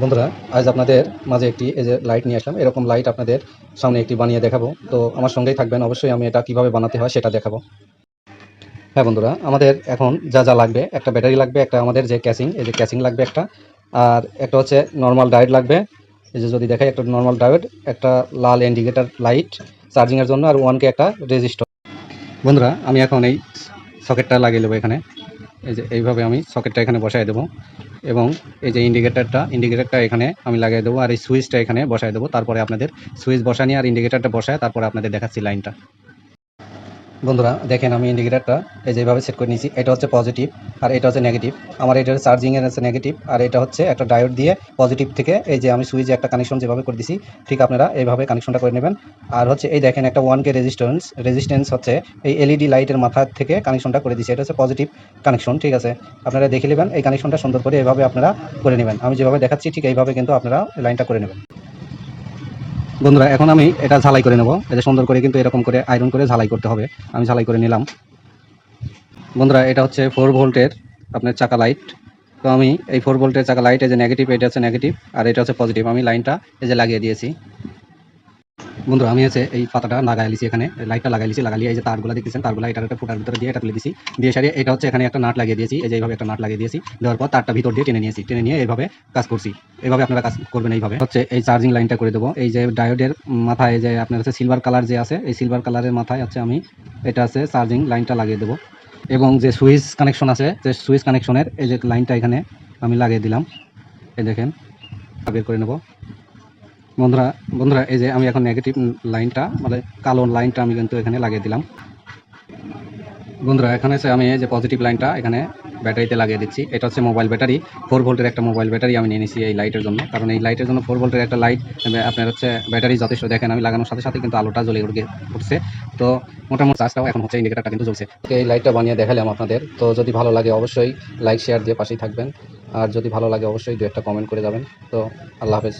বন্ধুরা, আজ আপনাদের মাঝে একটি এই যে লাইট নিয়ে আসলাম। এরকম লাইট আপনাদের সামনে একটি বানিয়ে দেখাবো। তো আমার সঙ্গেই থাকবেন। অবশ্যই আমি এটা কীভাবে বানাতে হয় সেটা দেখাবো। হ্যাঁ বন্ধুরা, আমাদের এখন যা যা লাগবে, একটা ব্যাটারি লাগবে, একটা আমাদের যে ক্যাসিং এই যে ক্যাসিং লাগবে একটা। আর একটা হচ্ছে নর্মাল ডায়েট লাগবে। এই যে যদি দেখাই, একটা নর্মাল ডায়েট একটা লাল ইন্ডিকেটার লাইট চার্জিংয়ের জন্য, আর ওয়ানকে একটা রেজিস্টার বন্ধুরা, আমি এখন এই সকেটটা লাগিয়ে দেবো এখানে। এই যে এইভাবে আমি সকেটটা এখানে বসাই দেবো। এবং এই যে ইন্ডিকেটারটা ইন্ডিকেটারটা এখানে আমি লাগিয়ে দেবো। আর এই সুইচটা এখানে বসাই দেবো। তারপরে আপনাদের সুইচ বসানি আর ইন্ডিকেটারটা বসায়, তারপরে আপনাদের দেখাচ্ছি লাইনটা বন্ধুরা, দেখেন আমি ইন্ডিকেটারটা এই যেভাবে সেট করে নিয়েছি। এটা হচ্ছে পজিটিভ আর এটা হচ্ছে নেগেটিভ আমার এটা চার্জিংয়ের আছে নেগেটিভ আর এটা হচ্ছে একটা ডায়োড দিয়ে পজিটিভ থেকে এই যে আমি সুইচে একটা কানেকশন যেভাবে করে দিছি, ঠিক আপনারা এইভাবে কানেকশনটা করে নেবেন। আর হচ্ছে এই দেখেন একটা ওয়ান কে রেজিস্ট্যান্স রেজিস্ট্যান্স হচ্ছে এই এলইডি লাইটের মাথা থেকে কানেকশনটা করে দিছি। এটা হচ্ছে পজিটিভ কানেকশন ঠিক আছে? আপনারা দেখে নেবেন, এই কানেকশনটা সুন্দর করে এভাবে আপনারা করে নেবেন। আমি যেভাবে দেখাচ্ছি, ঠিক এইভাবে কিন্তু আপনারা লাইনটা করে নেবেন। বন্ধুরা, এখন আমি এটা ঝালাই করে নেব। এটা সুন্দর করে কিন্তু এরকম করে আয়রন করে ঝালাই করতে হবে। আমি ঝালাই করে নিলাম। বন্ধুরা, এটা হচ্ছে ফোর ভোল্টের আপনার চাকা লাইট তো আমি এই ফোর ভোল্টের চাকা লাইট এই যে নেগেটিভ এটা হচ্ছে নেগেটিভ আর এটা হচ্ছে পজিটিভ আমি লাইনটা এই যে লাগিয়ে দিয়েছি। বন্ধুরা আমি আছে এই পাতাটা লাগাই লিছি এখানে লাইটটা লাগাই লিছি এই যে তারগুলো দেখতেছেন, তারগুলো এটা একটা ফুটার ভিতরে দিয়ে এটা তুলে দিছি। দিয়ে সারিয়ে এটা হচ্ছে এখানে একটা নাট লাগিয়ে দিয়েছি, এই যে এইভাবে একটা নাট লাগিয়ে দিয়েছি। দেওয়ার পর তারটা ভিতর দিয়ে টেনে নিয়েছি, টেনে নিয়ে এইভাবে কাজ করছি। এইভাবে আপনারা কাজ করবেন এইভাবে। হচ্ছে এই চার্জিং লাইনটা করে দেবো, এই যে ডায়োডের মাথায় যে আপনার হচ্ছে সিলভার কালার যে আছে, এই সিলভার কালারের মাথায় হচ্ছে আমি এটা আছে চার্জিং লাইনটা লাগিয়ে দেবো। এবং যে সুইচ কানেকশন আছে, যে সুইচ কানেকশনের এই যে লাইনটা এখানে আমি লাগিয়ে দিলাম। এই দেখেন বের করে নেব। বন্ধুরা বন্ধুরা, এই যে আমি এখন নেগেটিভ লাইনটা মানে কালো লাইনটা আমি কিন্তু এখানে লাগিয়ে দিলাম। বন্ধুরা, এখানে হচ্ছে আমি এই যে পজিটিভ লাইনটা এখানে ব্যাটারিতে লাগিয়ে দিচ্ছি। এটা হচ্ছে মোবাইল ব্যাটারি ফোর ভোল্টের একটা মোবাইল ব্যাটারি আমি নিয়ে নিয়েছি এই লাইটের জন্য। কারণ এই লাইটের জন্য ফোর ভোল্টের একটা লাইট আপনার হচ্ছে ব্যাটারি যথেষ্ট দেখেন আমি লাগানোর সাথে সাথে কিন্তু আলোটা জ্বলে উঠে উঠছে। তো মোটামুটি চার্জটাও এখন হচ্ছে ইন্ডিকেটারটা কিন্তু জ্বলছে। এই লাইটটা বানিয়ে দেখালাম আপনাদের। তো যদি ভালো লাগে অবশ্যই লাইক শেয়ার দিয়ে পাশেই থাকবেন। আর যদি ভালো লাগে অবশ্যই দু একটা কমেন্ট করে যাবেন। তো আল্লাহ হাফেজ।